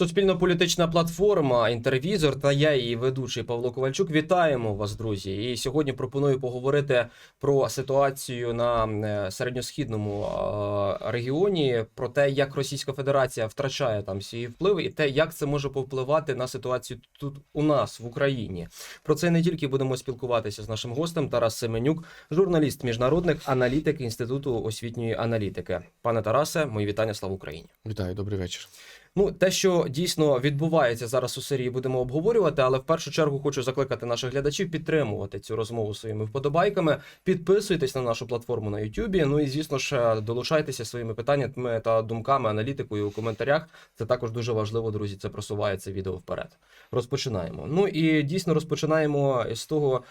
Суспільно-політична платформа Інтервізор та я, її ведучий Павло Ковальчук. Вітаємо вас, друзі. І сьогодні пропоную поговорити про ситуацію на е, середньосхідному е, регіоні, про те, як Російська Федерація втрачає там свій вплив, і те, як це може повпливати на ситуацію тут у нас в Україні. Про це не тільки будемо спілкуватися з нашим гостем Тарас Семенюк, журналіст міжнародних аналітик Інституту освітньої аналітики. Пане Тарасе, мої вітання, слава Україні. Вітаю, добрий вечір. Ну, те, що дійсно відбувається зараз у серії, будемо обговорювати, але в першу чергу хочу закликати наших глядачів підтримувати цю розмову своїми вподобайками. Підписуйтесь на нашу платформу на Ютубі. Ну і звісно ж, долучайтеся своїми питаннями та думками, аналітикою у коментарях. Це також дуже важливо, друзі. Це просуває це відео вперед. Розпочинаємо. Ну і дійсно розпочинаємо з того.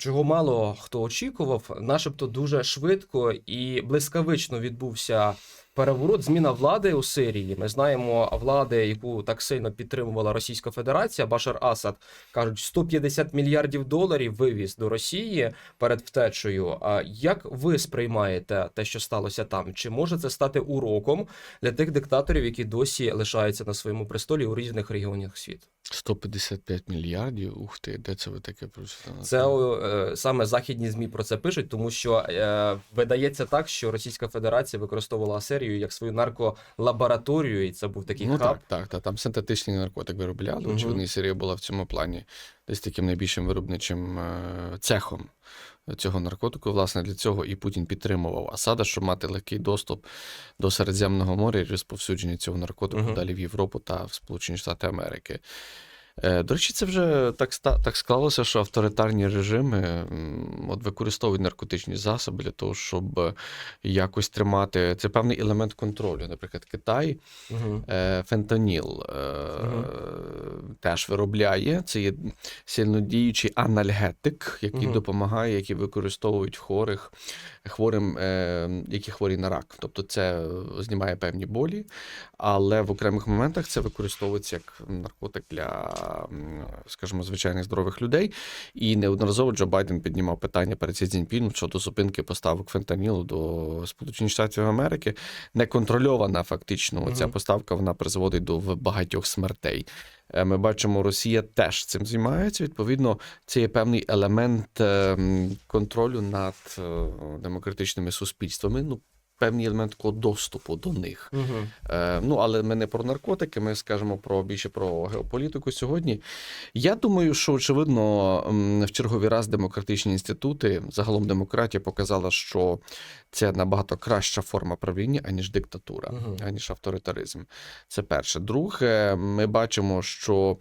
Чого мало хто очікував, начебто дуже швидко і блискавично відбувся переворот, зміна влади у Сирії. Ми знаємо влади, яку так сильно підтримувала Російська Федерація. Башар Асад кажуть, 150 мільярдів доларів вивіз до Росії перед втечею. А як ви сприймаєте те, що сталося там? Чи може це стати уроком для тих диктаторів, які досі лишаються на своєму престолі у різних регіонах світу? 155 мільярдів. Ух ти, де це ви таке прочитали? Це е, саме західні змі про це пишуть, тому що е, видається так, що Російська Федерація використовувала Сирію як свою нарколабораторію, і це був такий Ну хаб. так, так, так. Там синтетичний наркотик виробляли. Мгм. Очевидно, і Сирія була в цьому плані десь таким найбільшим виробничим е, цехом цього наркотику. Власне, для цього і Путін підтримував Асада, щоб мати легкий доступ до Середземного моря і розповсюдження цього наркотику Мгм. далі в Європу та в Сполучені Штати Америки. Е, До речі, це вже так так склалося, що авторитарні режими от використовують наркотичні засоби для того, щоб якось тримати. Це певний елемент контролю. Наприклад, Китай Угу. фентаніл Мгм. теж виробляє. Це є сильнодіючий анальгетик, який Мгм. допомагає, який використовують хворих, хворим, які хворі на рак. Тобто це знімає певні болі, але в окремих моментах це використовується як наркотик для, скажімо, звичайних здорових людей. І неодноразово Джо Байден піднімав питання перед Сі Цзіньпіном щодо зупинки поставок фентанілу до Сполучених Штатів Америки. Неконтрольована фактично ця поставка вона призводить до багатьох смертей. Е, Ми бачимо, Росія теж цим займається. Відповідно, це є певний елемент е, контролю над е, демократичними суспільствами. Ну, певний елемент такого доступу до них. Угу. Е, ну, але ми не про наркотики, ми скажемо про більше про геополітику сьогодні. Я думаю, що очевидно в черговий раз демократичні інститути, загалом демократія показала, що це набагато краща форма правління, аніж диктатура, Мгм. аніж авторитаризм. Це перше. Друге, ми бачимо, що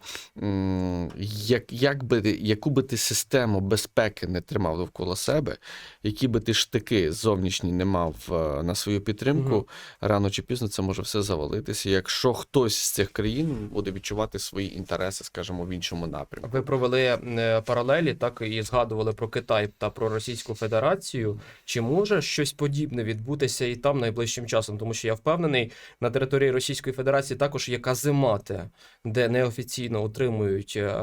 як, як би, яку би ти систему безпеки не тримав довкола себе, які би ти штики зовнішні не мав е, на свою підтримку, Мгм. рано чи пізно це може все завалитися, якщо хтось з цих країн буде відчувати свої інтереси, скажімо, в іншому напрямку. Ви провели е, паралелі, так і згадували про Китай та про Російську Федерацію. Чи може щось подібне відбутися і там найближчим часом? Тому що я впевнений, на території Російської Федерації також є каземати, де неофіційно утримують е,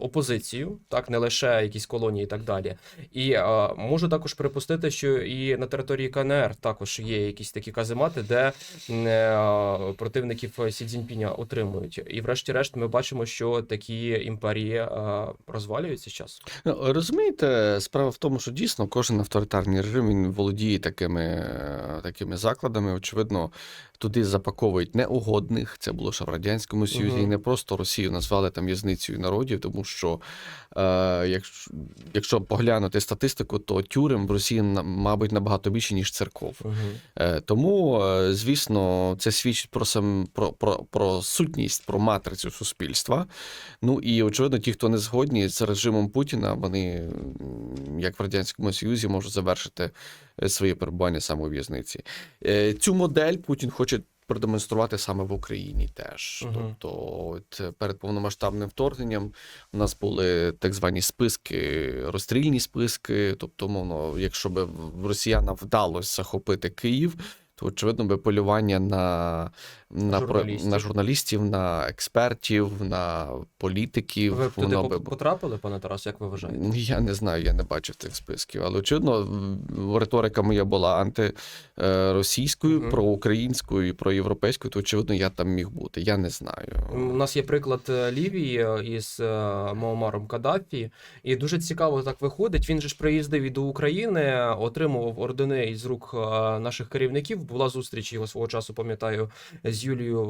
опозицію, так не лише якісь колонії і так далі. І е, можу також припустити, що і на території КНР також є якісь такі каземати, де е, противників Сі Цзіньпіня отримують. І врешті-решт ми бачимо, що такі імперії е, розвалюються з часом. Ну, розумієте, справа в тому, що дійсно кожен авторитарний режим він володіє такими, е, такими закладами. Очевидно, туди запаковують неугодних. Це було ще в радянському Союзі, і не просто Росію назвали там в'язницею народів, тому що е, якщо, якщо поглянути статистику, то тюрем в Росії мабуть набагато більше ніж церков. Е, Тому, е, звісно, це свідчить про сам про, про, про сутність, про матрицю суспільства. Ну і очевидно, ті, хто не згодні з режимом Путіна, вони, як в радянському Союзі, можуть завершити своє перебування саме у в'язниці. Е, Цю модель Путін хоче. Продемонструвати саме в Україні теж. Мгм. Тобто, от е, перед повномасштабним вторгненням у нас були так звані списки, розстрільні списки. Тобто, мовно, якщо б росіянам вдалося захопити Київ, то очевидно би полювання на, на, Журналістів. на журналістів, на експертів, на політиків. Ви б туди би потрапили, пане Тарас, як ви вважаєте? Я не знаю, я не бачив тих списків, але очевидно, риторика моя була антиросійською, Мгм. проукраїнською і проєвропейською, то очевидно, я там міг бути. Я не знаю. У нас є приклад е, Лівії е, із е, Муамаром Каддафі, і дуже цікаво так виходить. Він же ж приїздив і до України, отримував ордени із рук е, наших керівників. Була зустріч його свого часу, пам'ятаю, з Юлією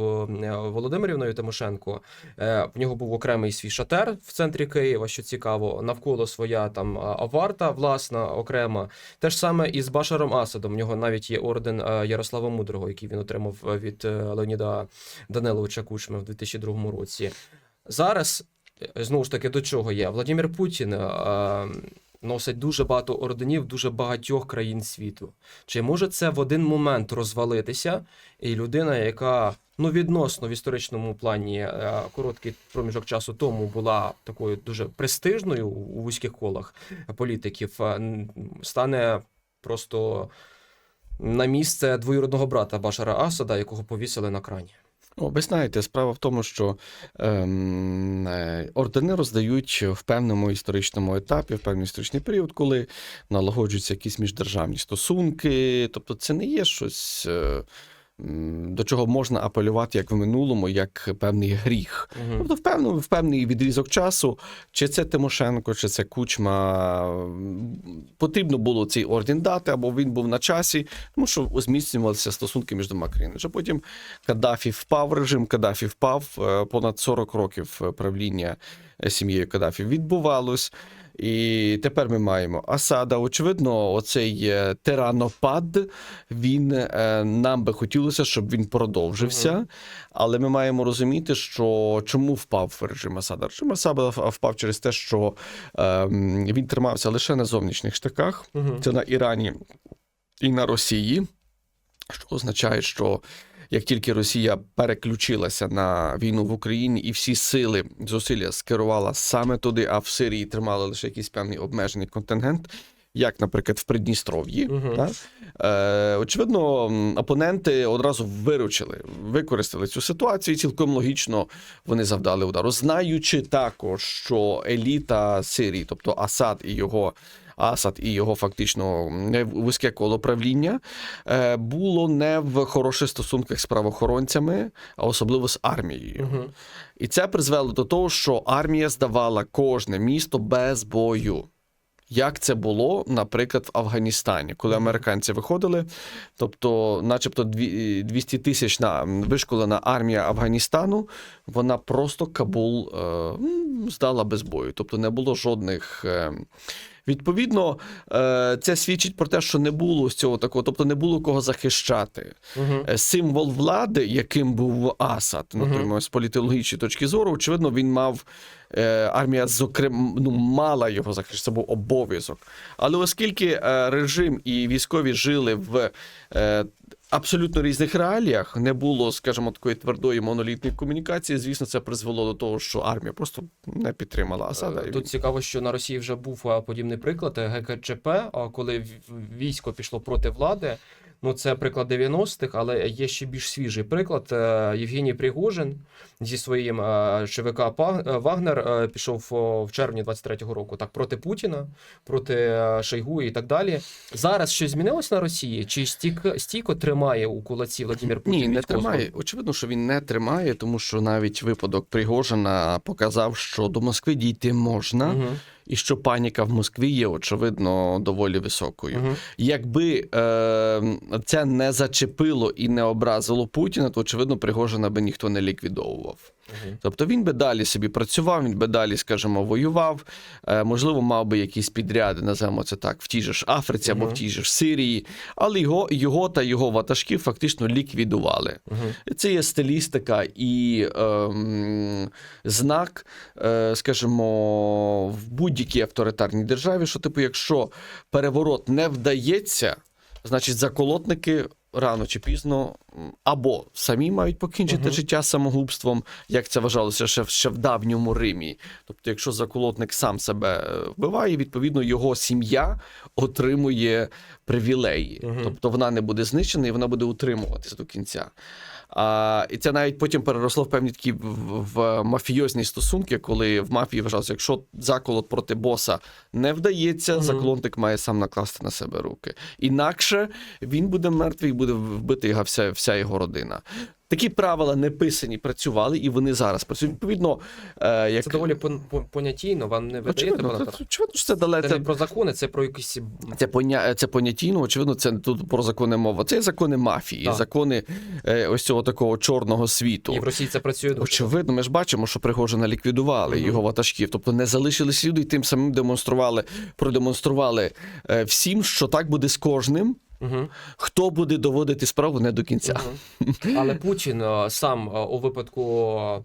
е, Володимирівною Тимошенко. Е, В нього був окремий свій шатер в центрі Києва, що цікаво, навколо своя там а, варта, власна, окрема. Те ж саме і з Башаром Асадом. В нього навіть є орден е, Ярослава Мудрого, який він отримав від Леоніда Даниловича Кучми в 2002 році. Зараз знову ж таки до чого є? Владимир Путін носить дуже багато орденів дуже багатьох країн світу. Чи може це в один момент розвалитися, і людина, яка ну відносно в історичному плані е, короткий проміжок часу тому була такою дуже престижною у вузьких колах політиків, е, стане просто на місце двоюродного брата Башара Асада, якого повісили на крані. О, ви знаєте, справа в тому, що ем, е, ордени роздають в певному історичному етапі, в певний історичний період, коли налагоджуються якісь міждержавні стосунки. Тобто, це не є щось. е, До чого можна апелювати як в минулому, як певний гріх. Тобто, в певний, в певний відрізок часу, чи це Тимошенко, чи це Кучма, потрібно було цей орден дати, або він був на часі, тому що зміцнювалися стосунки між двома країнами. Вже потім Каддафі впав, режим Каддафі впав, е, понад 40 років е, правління е, сім'єю Каддафі відбувалось. І тепер ми маємо Асада. Очевидно, оцей е, тиранопад, він е, нам би хотілося, щоб він продовжився. Але ми маємо розуміти, що чому впав режим Асада. Режим Асада впав через те, що ем, він тримався лише на зовнішніх штиках. Це на Ірані і на Росії, що означає, що як тільки Росія переключилася на війну в Україні і всі сили зусилля скерувала саме туди, а в Сирії тримали лише якийсь певний обмежений контингент. Як, наприклад, в Придністров'ї, Мгм. так? Е, очевидно, опоненти одразу виручили, використали цю ситуацію. і Цілком логічно вони завдали удару, знаючи також, що еліта Сирії, тобто Асад і його. Асад і його фактично вузьке коло правління е, було не в хороших стосунках з правоохоронцями, а особливо з армією. Угу. І це призвело до того, що армія здавала кожне місто без бою. Як це було, наприклад, в Афганістані, коли американці виходили, тобто, начебто, дві- 200 тисяч на вишколена армія Афганістану, вона просто Кабул е, здала без бою. Тобто не було жодних. Е, Відповідно, е, це свідчить про те, що не було з цього такого, тобто не було кого захищати. Е, Символ влади, яким був Асад, ну, Мгм. з політологічної точки зору, очевидно, він мав е, армія, зокрема, ну, мала його захистити, це був обов'язок. Але оскільки е, режим і військові жили в е, абсолютно різних реаліях, не було, скажімо, такої твердої монолітної комунікації, звісно, це призвело до того, що армія просто не підтримала Асада. Е, Тут цікаво, що на Росії вже був подібний приклад е, ГКЧП, коли військо пішло проти влади. Ну, це приклад 90-х, але є ще більш свіжий приклад. Е, Євгеній Пригожин зі своїм е, ЧВК е, Вагнер пішов в червні 23-го року так проти Путіна, проти Шойгу і так далі. Зараз щось змінилось на Росії? Чи стійко, стійко тримає у кулаці Владимир Путін? Ні, не тримає. Очевидно, що він не тримає, тому що навіть випадок Пригожина показав, що до Москви дійти можна, Мгм, і що паніка в Москві є, очевидно, доволі високою. мгм. Якби е, це не зачепило і не образило Путіна, то очевидно Пригожина би ніхто не ліквідовував. Мгм. Тобто він би далі собі працював, він би далі, скажімо, воював. Е, можливо, мав би якісь підряди, називаємо це так, в тій же ж Африці або в тій же ж Сирії, але його, його та його ватажків фактично ліквідували. Мгм. Це є стилістика і ем, знак, е, скажімо, в будь-якій авторитарній державі, що, типу, якщо переворот не вдається, значить заколотники рано чи пізно або самі мають покінчити Мгм. життя самогубством, як це вважалося ще, в- ще в давньому Римі. Тобто, якщо заколотник сам себе е, вбиває, відповідно його сім'я отримує привілеї. Мгм. Тобто вона не буде знищена і вона буде утримуватися до кінця. А, і це навіть потім переросло в певні такі в, в мафіозні стосунки, коли в мафії вважалося, якщо заколот проти боса не вдається, Мгм. заклонник має сам накласти на себе руки. Інакше він буде мертвий, і буде вбити його вся, вся його родина. Такі правила не писані, працювали, і вони зараз працюють. Відповідно, е, як Це доволі пон- пон- понятійно, вам не видаєте, очевидно, це, очевидно, що це Це далеко. не про закони, це про якісь Це поня... це понятійно, очевидно, це тут про закони мова. Це закони мафії, Так. закони е, ось цього такого чорного світу. і в Росії це працює дуже. Очевидно, ми ж бачимо, що Пригожина ліквідували Мгм. його ватажків. Тобто не залишились люди і тим самим демонстрували, продемонстрували е, всім, що так буде з кожним, Угу. хто буде доводити справу не до кінця. Але Путін е, сам е, у випадку.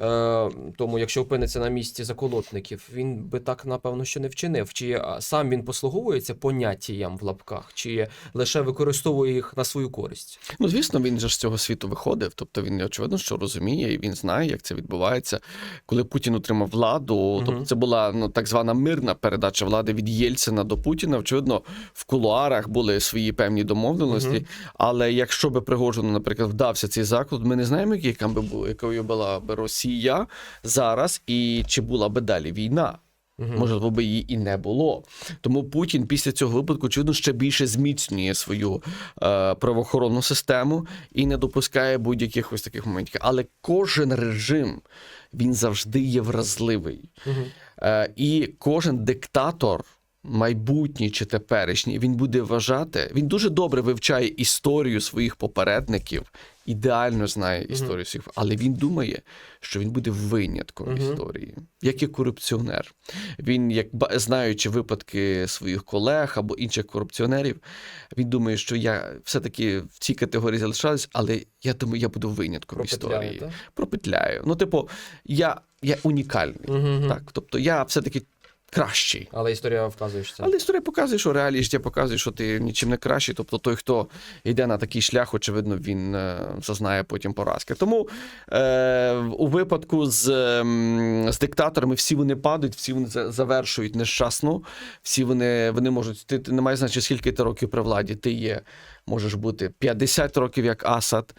Е, Тому, якщо опиниться на місці заколотників, він би так напевно що не вчинив. Чи сам він послуговується поняттям в лапках, чи лише використовує їх на свою користь? Ну, звісно, він же з цього світу виходив. Тобто він очевидно, що розуміє, і він знає, як це відбувається. Коли Путін отримав владу, Мгм. тобто це була ну так звана мирна передача влади від Єльцина до Путіна. Очевидно, в кулуарах були свої певні домовленості. Мгм. Але якщо би Пригожину, наприклад, вдався цей заклад, ми не знаємо, яка би була, якою була би Росія зараз, і чи була би далі війна. Мгм. Можливо, би її і не було. Тому Путін після цього випадку, очевидно, ще більше зміцнює свою е, правоохоронну систему і не допускає будь-яких ось таких моментів. Але кожен режим він завжди є вразливий. Мгм. Е, і кожен диктатор. Майбутній чи теперішній, він буде вважати, він дуже добре вивчає історію своїх попередників, ідеально знає історію своїх, але він думає, що він буде винятком Мгм. історії, як і корупціонер. Він, як знаючи випадки своїх колег або інших корупціонерів, він думає, що я все-таки в цій категорії залишаюсь, але я думаю, я буду винятком Пропетляє, історії. Пропетляю. Ну, типу, я, я унікальний. Мгм. Так, тобто я все-таки кращий. Але історія вказує, що це. Але історія показує, що реалії життя показує, що ти нічим не кращий. Тобто той, хто йде на такий шлях, очевидно, він е, зазнає потім поразки. Тому е, у випадку з, ем, з диктаторами всі вони падають, всі вони завершують нещасно, всі вони, вони можуть. Ти, не значення, скільки ти років при владі. Ти є, можеш бути 50 років як Асад.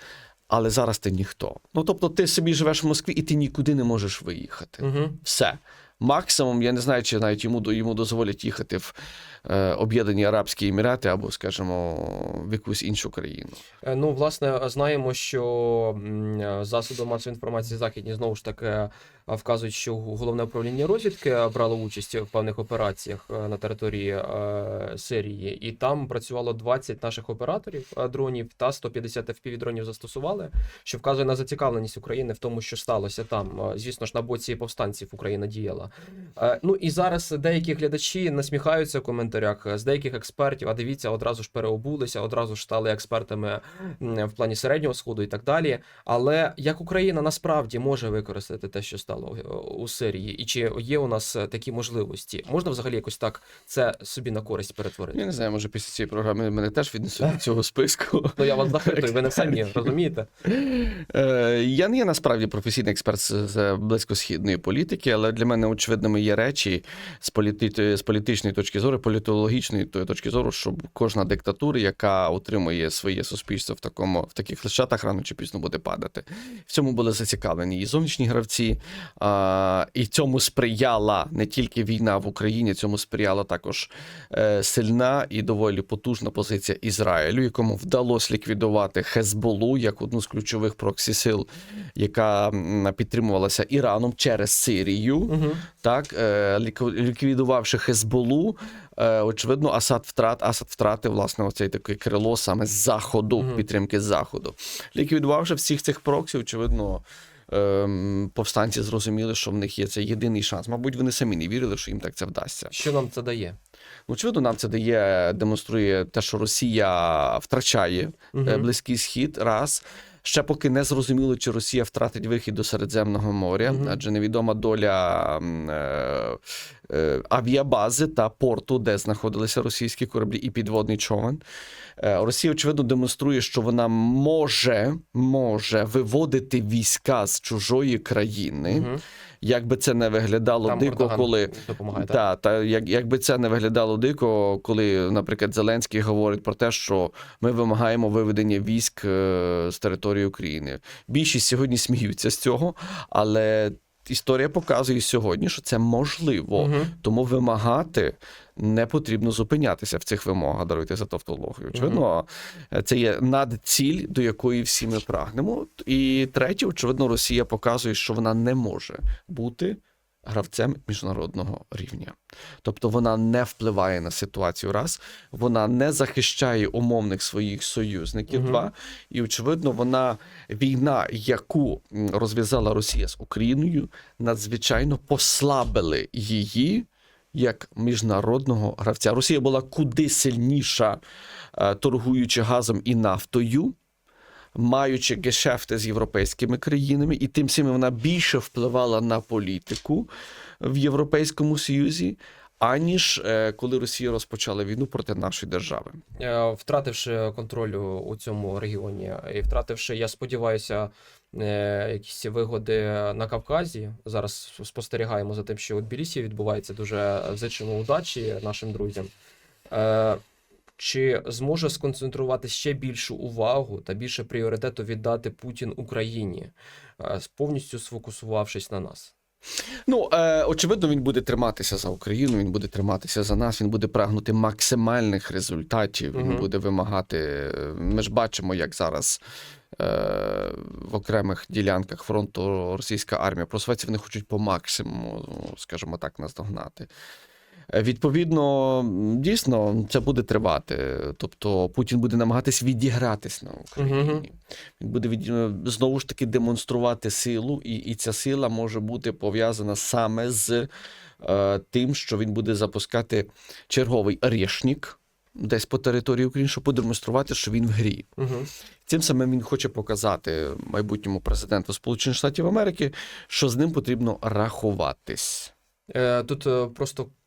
Але зараз ти ніхто. Ну тобто, ти собі живеш в Москві і ти нікуди не можеш виїхати. Угу. Все. Максимум, я не знаю, чи навіть йому, йому дозволять їхати в е, Об'єднані Арабські Емірати або, скажімо, в якусь іншу країну. Е, Ну, власне, знаємо, що е, засоби масової інформації західні знову ж таки вказують, що головне управління розвідки брало участь в певних операціях е, на території е, Сирії, і там працювало 20 наших операторів е, дронів та 150 FPV-дронів застосували, що вказує на зацікавленість України в тому, що сталося там. Е, Звісно ж, на боці повстанців Україна діяла. Е, Ну і зараз деякі глядачі насміхаються в коментарях е, з деяких експертів. А дивіться, одразу ж переобулися, одразу ж стали експертами в плані середнього сходу і так далі. Але як Україна насправді може використати те, що стало е, у Сирії, і чи є у нас е, такі можливості? Можна взагалі якось так це собі на користь перетворити? Я не знаю, може після цієї програми мене теж віднесуть до цього списку. Ну я вас запитую, ви не самі розумієте? Е, Я не є насправді професійний експерт з близькосхідної політики, але для мене очевидними є речі з, політи... з політичної точки зору, політологічної точки зору, що кожна диктатура, яка утримує своє суспільство в такому в таких лишатах, рано чи пізно буде падати. В цьому були зацікавлені і зовнішні гравці, а, і цьому сприяла не тільки війна в Україні, цьому сприяла також е, сильна і доволі потужна позиція Ізраїлю, якому вдалося ліквідувати Хезболу як одну з ключових проксі-сил, яка підтримувалася Іраном через Сирію. Угу. Так, е, ліквідувавши Хезболу, е, очевидно, Асад втрат, Асад втратив власне оцей таке крило саме з заходу, Мгм. підтримки з заходу. Ліквідувавши всіх цих проксів, очевидно. Ем, Повстанці зрозуміли, що в них є цей єдиний шанс. Мабуть, вони самі не вірили, що їм так це вдасться. Що нам це дає? Ну, Очевидно, нам це дає, демонструє те, що Росія втрачає е, Близький Схід. Раз. Ще поки не зрозуміло, чи Росія втратить вихід до Середземного моря, Мгм. адже невідома доля е, авіабази та порту, де знаходилися російські кораблі і підводний човен. Е, Росія, очевидно, демонструє, що вона може, може виводити війська з чужої країни. Як би це не виглядало Там дико, Ердоган коли допомагає. та, та як, якби це не виглядало дико, коли, наприклад, Зеленський говорить про те, що ми вимагаємо виведення військ е, з території України. Більшість сьогодні сміються з цього, але історія показує сьогодні, що це можливо. Мгм. Тому вимагати не потрібно зупинятися в цих вимогах, даруйте за тавтологію. Очевидно, це є надціль, до якої всі ми прагнемо. І третє, очевидно, Росія показує, що вона не може бути гравцем міжнародного рівня. Тобто вона не впливає на ситуацію раз, вона не захищає умовних своїх союзників. Мгм. Два, і очевидно, вона війна, яку розв'язала Росія з Україною, надзвичайно послабили її. Як міжнародного гравця Росія була куди сильніша, е, торгуючи газом і нафтою, маючи гешефти з європейськими країнами, і тим самим вона більше впливала на політику в Європейському Союзі, аніж е, коли Росія розпочала війну проти нашої держави. Е, втративши контроль у- цьому регіоні і втративши, я сподіваюся, е, якісь вигоди на Кавказі. Зараз спостерігаємо за тим, що у Тбілісі відбувається дуже зичимо удачі нашим друзям. Чи зможе сконцентрувати ще більшу увагу та більше пріоритету віддати Путін Україні, е, повністю сфокусувавшись на нас? Ну, е, очевидно, він буде триматися за Україну, він буде триматися за нас, він буде прагнути максимальних результатів. Він Мгм. буде вимагати. е, Ми ж бачимо, як зараз. е, В окремих ділянках фронту російська армія просувається, вони хочуть по максимуму, ну, скажімо так, наздогнати. Відповідно, дійсно, це буде тривати. Тобто Путін буде намагатись відігратись на Україні. Мгм. Він буде від... знову ж таки демонструвати силу, і, і ця сила може бути пов'язана саме з е, тим, що він буде запускати черговий орешник десь по території України, щоб продемонструвати, що він в грі. Угу. Цим самим він хоче показати майбутньому президенту Сполучених Штатів Америки, що з ним потрібно рахуватись. Е, Тут е, просто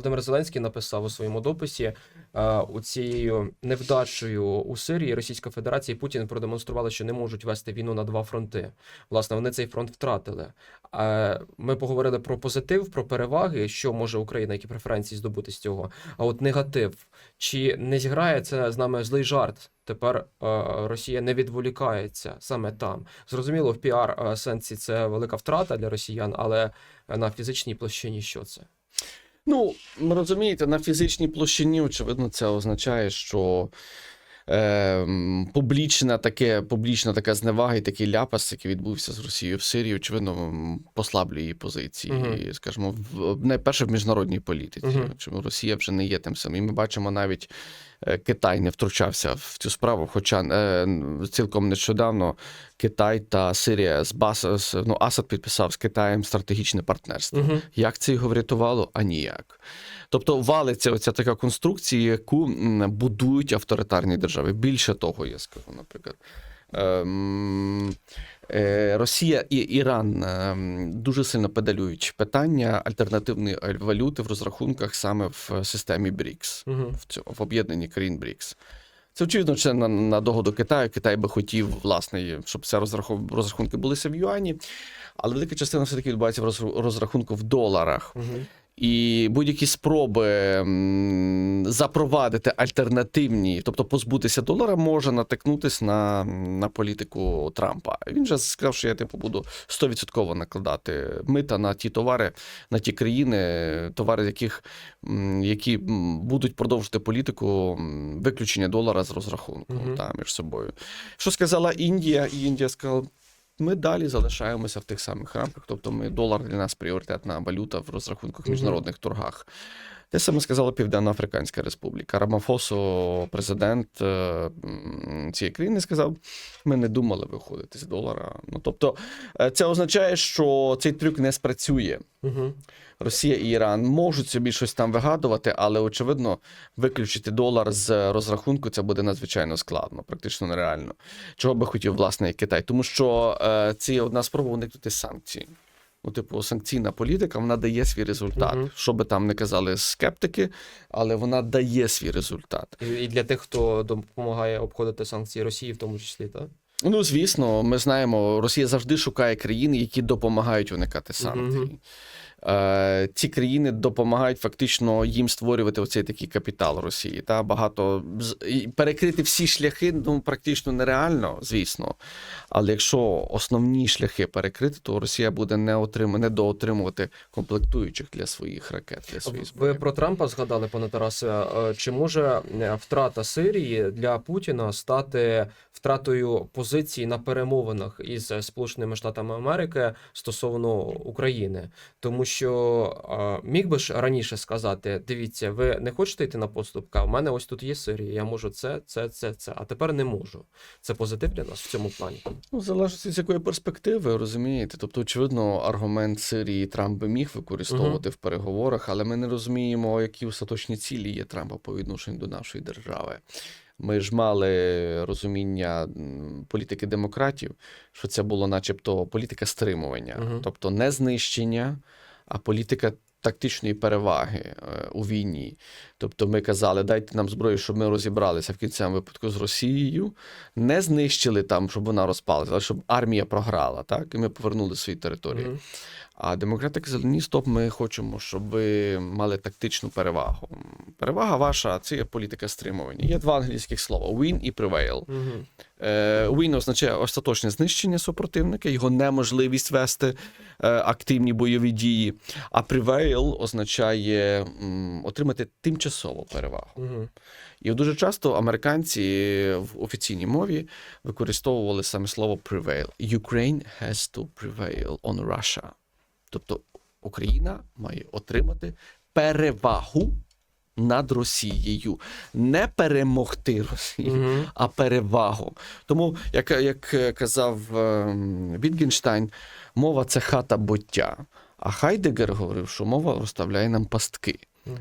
Володимир Зеленський написав у своєму дописі е, у цією невдачею у Сирії Російська Федерація і Путін продемонстрували, що не можуть вести війну на два фронти. Власне, вони цей фронт втратили. Е, Ми поговорили про позитив, про переваги, що може Україна, які преференції здобути з цього. А от негатив, чи не зіграє це з нами злий жарт? Тепер е, Росія не відволікається саме там. Зрозуміло, в піар сенсі це велика втрата для росіян, але на фізичній площині що це? Ну, розумієте, на фізичній площині, очевидно, це означає, що е, публічна, таке, публічна така зневага і такий ляпас, який відбувся з Росією в Сирії, очевидно, послаблює її позиції, Мгм. скажімо, в найперше в міжнародній політиці. Мгм. Чому Росія вже не є тим самим. Ми бачимо навіть. Е, Китай не втручався в цю справу, хоча е, цілком нещодавно Китай та Сирія з Бас ну, Асад підписав з Китаєм стратегічне партнерство. Угу. Як це його врятувало? А ніяк. Тобто валиться оця така конструкція, яку будують авторитарні держави. Більше того, я скажу, наприклад. Ем, Росія і Іран ем, дуже сильно педалюють питання альтернативної валюти в розрахунках саме в системі БРІКС, Угу. в, цьому, в об'єднанні країн БРІКС. Це очевидно, це на, на догоду Китаю. Китай би хотів, власне, щоб ці розрахунки, розрахунки булися в юані, але велика частина все-таки відбувається в розрахунку в доларах. Угу. І будь-які спроби запровадити альтернативні, тобто позбутися долара, може натикнутися на, на політику Трампа. Він же сказав, що я типу буду 100% накладати мита на ті товари, на ті країни, товари, яких які будуть продовжувати політику виключення долара з розрахунку Мгм. та, між собою. Що сказала Індія? І Індія сказала. Ми далі залишаємося в тих самих рамках, тобто ми долар для нас пріоритетна валюта в розрахунках міжнародних торгах. Те саме сказала Південно-Африканська Республіка. Рамафосо, президент е, цієї країни, сказав: ми не думали виходити з долара. Ну тобто, е, це означає, що цей трюк не спрацює. Угу. Росія і Іран можуть собі щось там вигадувати, але очевидно, виключити долар з розрахунку це буде надзвичайно складно, практично нереально. Чого би хотів власне і Китай, тому що е, це є одна спроба уникнути санкцій. Ну, типу, санкційна політика вона дає свій результат. Угу. Що би там не казали скептики, але вона дає свій результат. І, для тих, хто допомагає обходити санкції Росії, в тому числі, так? Ну, звісно, ми знаємо, Росія завжди шукає країни, які допомагають уникати санкцій. Мгм. Е, ці країни допомагають фактично їм створювати оцей такий капітал Росії. Та багато і перекрити всі шляхи ну практично нереально, звісно. Але якщо основні шляхи перекрити, то Росія буде не отрим... не доотримувати комплектуючих для своїх ракет. Для своїх Ви про Трампа згадали, пане Тарасе. Е, Чи може е, втрата Сирії для Путіна стати втратою позиції на перемовинах із Сполученими Штатами Америки стосовно України? Тому що е, міг би ж раніше сказати: дивіться, ви не хочете йти на поступки, а в мене ось тут є Сирія, я можу це, це, це, це, а тепер не можу. Це позитив для нас в цьому плані. Ну, залежить з якої перспективи, розумієте. Тобто, очевидно, аргумент Сирії Трамп би міг використовувати в переговорах, але ми не розуміємо, які остаточні цілі є Трампа по відношенню до нашої держави. Ми ж мали розуміння політики демократів, що це було, начебто, політика стримування, Мгм. тобто не знищення, а політика тактичної переваги е, у війні. Тобто ми казали, дайте нам зброю, щоб ми розібралися в кінцевому випадку з Росією, не знищили там, щоб вона розпалася, але щоб армія програла, так? І ми повернули свої території. Мгм. А демократи казали, ні, стоп, ми хочемо, щоб ви мали тактичну перевагу. Перевага ваша це є політика стримування. Є два англійських слова: win і prevail. Е, Win означає остаточне знищення супротивника, його неможливість вести е, активні бойові дії. А prevail означає м, отримати тимчасову перевагу. Мгм. І дуже часто американці в офіційній мові використовували саме слово prevail. Ukraine has to prevail on Russia. Тобто Україна має отримати перевагу над Росією, не перемогти Росію, Мгм. а перевагу. Тому, як, як казав ем, Вітгенштайн, мова це хата буття. А Хайдегер говорив, що мова розставляє нам пастки.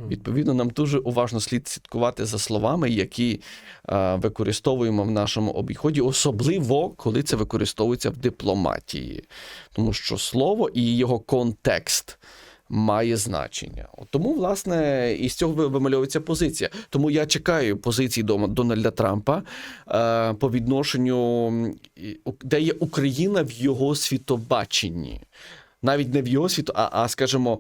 Відповідно, нам дуже уважно слід слідкувати за словами, які е, використовуємо в нашому обіході, особливо коли це використовується в дипломатії, тому що слово і його контекст. Має значення. Тому, власне, із цього вимальовується позиція. Тому я чекаю позиції Дональда Трампа е, по відношенню, де є Україна в його світобаченні. Навіть не в його світо, а, а скажімо,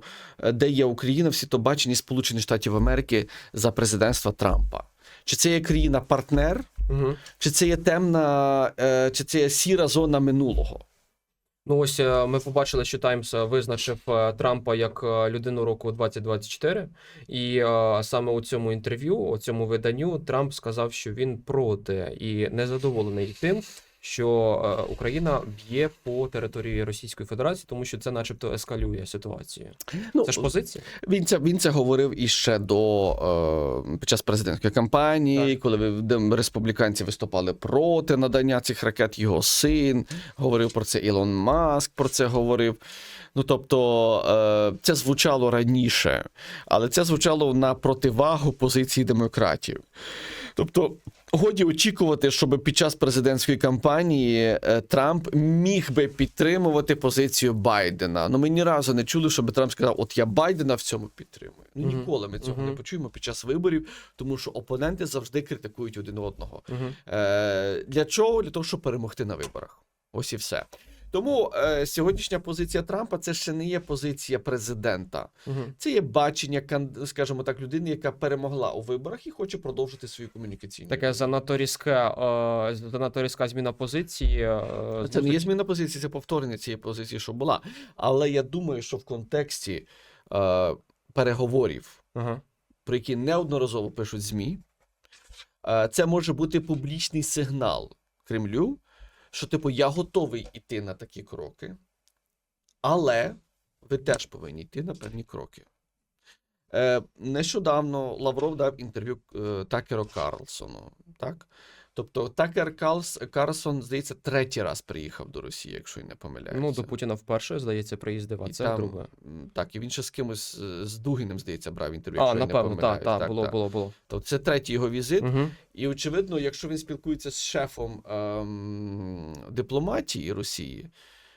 де є Україна в світобаченні Сполучених Штатів Америки за президентства Трампа. Чи це є країна-партнер, Мгм. чи це є темна, е, чи це є сіра зона минулого? Ну ось е, ми побачили, що Таймс визначив е, Трампа як людину року 2024, і саме у цьому інтерв'ю, у цьому виданню, Трамп сказав, що він проти і незадоволений тим, що е, Україна б'є по території Російської Федерації, тому що це, начебто, ескалює ситуацію. Ну, Це ж позиція. Він це, він це говорив іще до е, під час президентської кампанії, коли ви- республіканці виступали проти надання цих ракет. Його син говорив про це. Ілон Маск про це говорив. Ну тобто, е, це звучало раніше, але це звучало на противагу позиції демократів. Тобто, годі очікувати, щоб під час президентської кампанії е, Трамп міг би підтримувати позицію Байдена. Ну ми ні разу не чули, щоб Трамп сказав: От я Байдена в цьому підтримую. Ну ніколи ми цього Мгм. не почуємо під час виборів, тому що опоненти завжди критикують один одного. Угу. Е, для чого? Для того, щоб перемогти на виборах. Ось і все. Тому е, сьогоднішня позиція Трампа це ще не є позиція президента. Угу. Це є бачення, скажімо так, людини, яка перемогла у виборах і хоче продовжити свою комунікаційну. Таке занадто різке, е, занадто різка зміна позиції. е, Це не є зміна позиції, це повторення цієї позиції, що була. Але я думаю, що в контексті е, переговорів, Ага. про які неодноразово пишуть ЗМІ, е, це може бути публічний сигнал Кремлю, що, типу, я готовий йти на такі кроки, але ви теж повинні йти на певні кроки. Е, нещодавно Лавров дав інтерв'ю е, Такеру Карлсону. Так? Тобто Такер Карлс, Карлсон, здається, третій раз приїхав до Росії, якщо я не помиляюся. Ну, до Путіна вперше, здається, приїздив, а І це там, друге. Так, і він ще з кимось з Дугіним, здається, брав інтерв'ю. А, напевно, так, так, було, так. було, було. Тобто це третій його візит. Угу. І очевидно, якщо він спілкується з шефом ем, дипломатії Росії,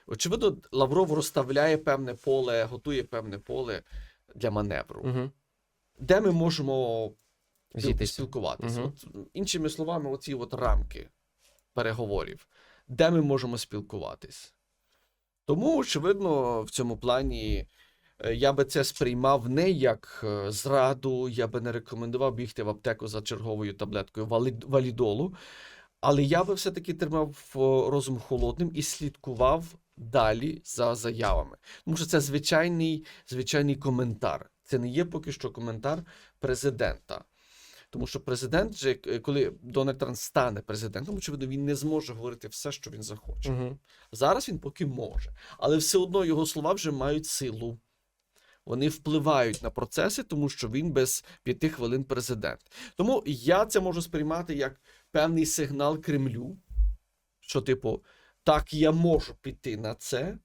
Очевидно, Лавров розставляє певне поле, готує певне поле для маневру, Угу. де ми можемо спіл- спілкуватися. Мгм. От, іншими словами, оці от рамки переговорів, де ми можемо спілкуватись. Тому, очевидно, в цьому плані е, я би це сприймав не як е, зраду, я би не рекомендував бігти в аптеку за черговою таблеткою валідолу, але я би все-таки тримав розум холодним і слідкував далі за заявами. Тому що це звичайний, звичайний коментар. Це не є поки що коментар президента. Тому що президент, же, е, коли Дональд Трамп стане президентом, очевидно, він не зможе говорити все, що він захоче. Угу. Зараз він поки може, але все одно його слова вже мають силу. Вони впливають на процеси, тому що він без п'яти хвилин президент. Тому я це можу сприймати як певний сигнал Кремлю, що, типу, так, я можу піти на це,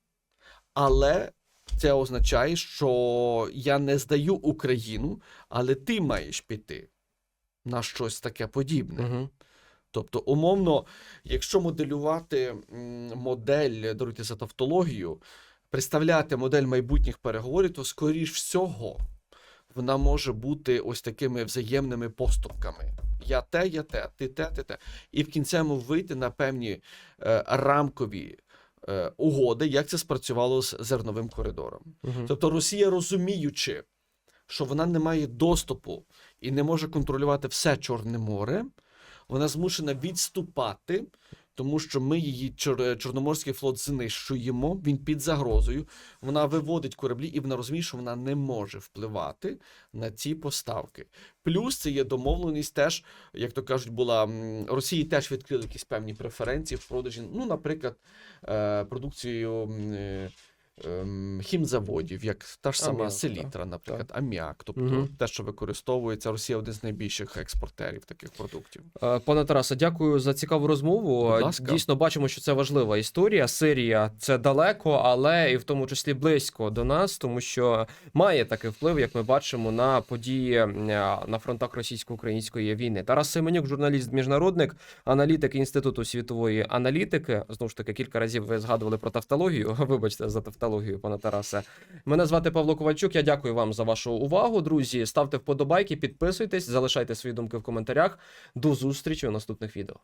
але це означає, що я не здаю Україну, але ти маєш піти на щось таке подібне. Угу. Тобто, умовно, якщо моделювати модель, даруйте за тавтологію, представляти модель майбутніх переговорів, то скоріш всього вона може бути ось такими взаємними поступками. Я те, я те, ти те, ти те. І в кінцевому вийти на певні е, рамкові е, угоди, як це спрацювало з зерновим коридором. Угу. Тобто Росія, розуміючи, що вона не має доступу і не може контролювати все Чорне море, вона змушена відступати, тому що ми її Чор- Чорноморський флот знищуємо, він під загрозою. Вона виводить кораблі, і вона розуміє, що вона не може впливати на ці поставки. Плюс це є домовленість теж, як то кажуть, була Росії теж відкрили якісь певні преференції в продажі. Ну, наприклад, е, продукцією. м, е, ем, Хімзаводів, як та ж сама Аміак, селітра, наприклад, аміак, тобто Мгм. те, що використовується, Росія один з найбільших експортерів таких продуктів. Е, Пане Тарасе, дякую за цікаву розмову. Будь ласка. Дійсно бачимо, що це важлива історія. Сирія це далеко, але і в тому числі близько до нас, тому що має такий вплив, як ми бачимо, на події на фронтах російсько-української війни. Тарас Семенюк, журналіст, міжнародник, аналітик інституту світової аналітики. Знову ж таки, кілька разів ви згадували про тавтологію. Вибачте за тавтологію, пане Тарасе. Мене звати Павло Ковальчук. Я дякую вам за вашу увагу, друзі. Ставте вподобайки, підписуйтесь, залишайте свої думки в коментарях. До зустрічі у наступних відео.